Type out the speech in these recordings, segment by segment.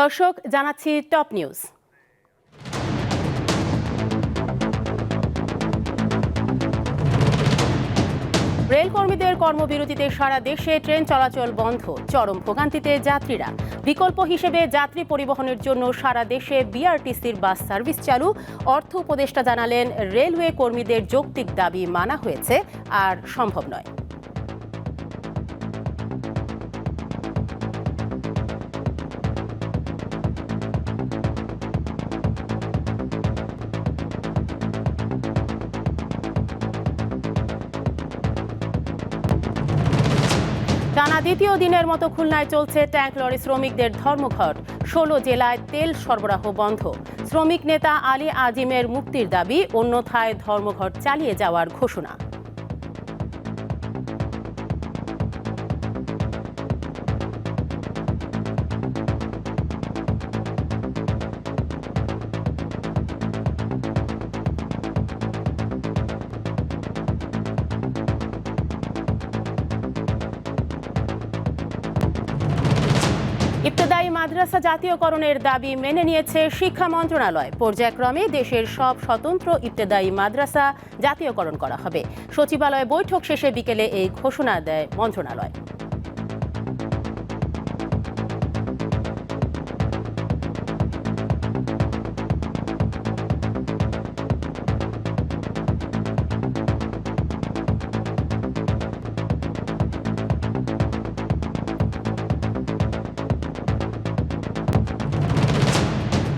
দর্শক, জানাচ্ছি top news. Rail কর্মীদের কর্মবিরতিতে সারা দেশে ট্রেন চলাচল বন্ধ, চরম ভোগান্তিতে যাত্রীরা। বিকল্প হিসেবে যাত্রী পরিবহনের জন্য সারা দেশে বিআরটিসির বাস সার্ভিস চালু, অর্থ উপদেষ্টা জানালেন, রেলওয়ে কর্মীদের যৌক্তিক দাবি মানা হয়েছে, আর সম্ভব নয়। টানা দ্বিতীয় দিনের মতো খুলনায় চলছে ট্যাঙ্ক লরি শ্রমিকদের ধর্মঘট। ষোলো জেলায় তেল সরবরাহ বন্ধ। শ্রমিক নেতা আলী আজিমের মুক্তির দাবি, অন্যথায় ধর্মঘট চালিয়ে যাওয়ার ঘোষণা। ইবতদায়ী মাদ্রাসা জাতীয়করণের দাবি মেনে নিয়েছে শিক্ষা মন্ত্রণালয়। পর্যায়ক্রমে দেশের সব স্বতন্ত্র ইবতদায়ী মাদ্রাসা জাতীয়করণ করা হবে। সচিবালয় বৈঠক শেষে বিকেলে এই ঘোষণা দেয় মন্ত্রণালয়।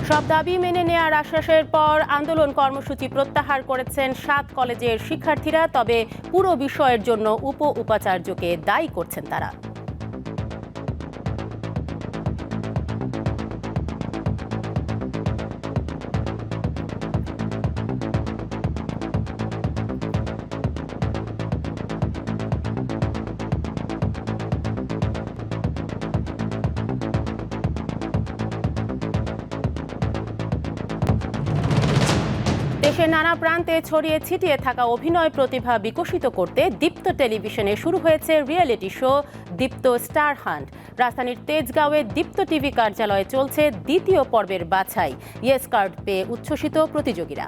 সব দাবি মেনে নেয়ার আশ্বাসের পর আন্দোলন কর্মসূচি প্রত্যাহার করেছেন সাত কলেজের শিক্ষার্থীরা, তবে পুরো বিষয়ের জন্য উপ উপাচার্যকে দায়ী করছেন তারা। দেশের নানা প্রান্তে ছড়িয়ে ছিটিয়ে থাকা অভিনয় প্রতিভা বিকশিত করতে দীপ্ত টেলিভিশনে শুরু হয়েছে reality show Deepto star hunt. রাজধানীর তেজগাঁওয়ে দীপ্ত টিভি কার্যালয়ে চলছে দ্বিতীয় পর্বের বাছাই। ইয়েস কার্ড পেয়ে উচ্ছ্বসিত প্রতিযোগীরা।